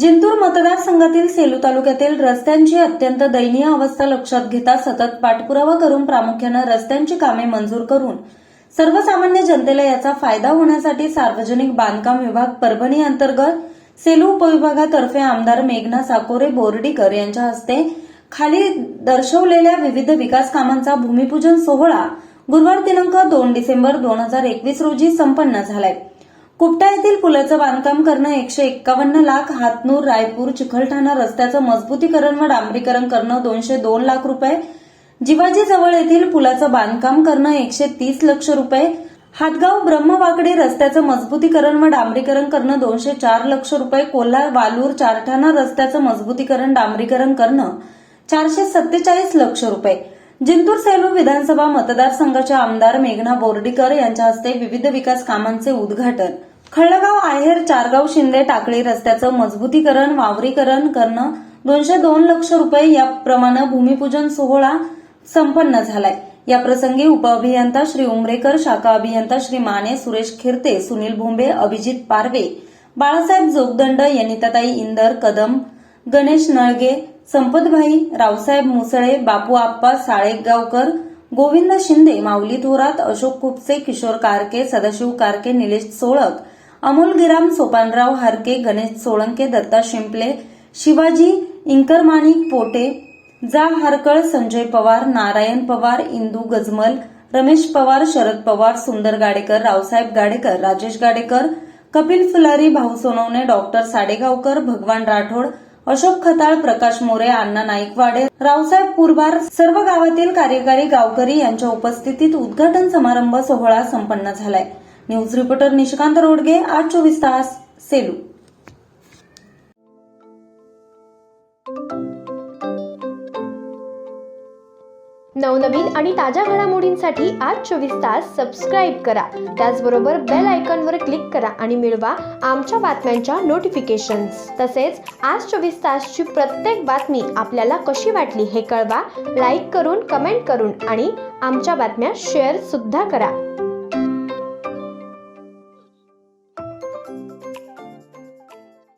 जिंतूर मतदारसंघातील सेलू तालुक्यातील रस्त्यांची अत्यंत दयनीय अवस्था लक्षात घेता सतत पाठपुरावा करून प्रामुख्यानं रस्त्यांची कामे मंजूर करून सर्वसामान्य जनतेला याचा फायदा होण्यासाठी सार्वजनिक बांधकाम विभाग परभणी अंतर्गत सेलू उपविभागातर्फे आमदार मेघना साकोरे बोर्डीकर यांच्या हस्ते खाली दर्शवलेल्या विविध विकास कामांचा भूमिपूजन सोहळा गुरुवार दिनांक दोन डिसेंबर दोन हजार एकवीस रोजी संपन्न झालाय. कुपटा येथील पुलाचं बांधकाम करणं एकशे एक्कावन्न लाख हातनूर रायपूर चिखलठाणा रस्त्याचं मजबूतीकरण व डांबरीकरण करणं दोनशे दोन लाख रुपये. जिवाजी जवळ येथील पुलाचं बांधकाम करणं एकशे तीस लक्ष रुपये. हातगाव ब्रह्मवाकडी रस्त्याचं मजबूतीकरण व डांबरीकरण करणं दोनशे चार लक्ष रुपये. कोल्हा वालूर चारठाणा रस्त्याचं मजबूतीकरण डांबरीकरण करणं चारशे सत्तेचाळीस लक्ष रुपये. जिंतूर सेलू विधानसभा मतदारसंघाच्या आमदार मेघना बोर्डीकर यांच्या हस्ते विविध विकास कामांचे उद्घाटन. खळगाव आहेर चारगाव शिंदे टाकळी रस्त्याचं मजबूतीकरण वावरीकरण करणं दोनशे दोन लक्ष रुपये याप्रमाणे भूमिपूजन सोहळा संपन्न झालाय. या प्रसंगी उपअभियंता श्री उमरेकर शाखा अभियंता श्री माने सुरेश खिरते सुनील भोंबे अभिजित पारवे बाळासाहेब जोगदंड यनिताताई इंदर कदम गणेश नळगे संपतभाई रावसाहेब मुसळे बापू आप्पा साळेगावकर गोविंद शिंदे माऊली थोरात अशोक खुपसे किशोर कारके सदाशिव कारके निलेश सोळक अमोल गिराम सोपानराव हारके गणेश सोळंके दत्ता शिंपले शिवाजी इंकरमाणिक पोटे जा हरकळ संजय पवार नारायण पवार इंदू गजमल रमेश पवार शरद पवार सुंदर गाडेकर रावसाहेब गाडेकर राजेश गाडेकर कपिल फुलारी भाऊ सोनवणे डॉक्टर साडेगावकर भगवान राठोड अशोक खताळ प्रकाश मोरे अण्णा नाईकवाडे रावसाहेब पुरबार सर्व गावातील कार्यकारी गावकरी यांच्या उपस्थितीत उद्घाटन समारंभ सोहळा संपन्न झालाय. न्यूज रिपोर्टर निशिकांत रोडगे आज चोवीस तास सेलू. नवनवीन आणि ताज्या घडामोडींसाठी आज चोवीस तास सबस्क्राईब करा. त्याचबरोबर बेल आयकॉनवर क्लिक करा आणि मिळवा आमच्या बातम्यांच्या नोटिफिकेशन्स तसेच आज चोवीस तासची प्रत्येक बातमी आपल्याला कशी वाटली हे कळवा. लाईक करून कमेंट करून आणि आमच्या बातम्या शेअर सुद्धा करा.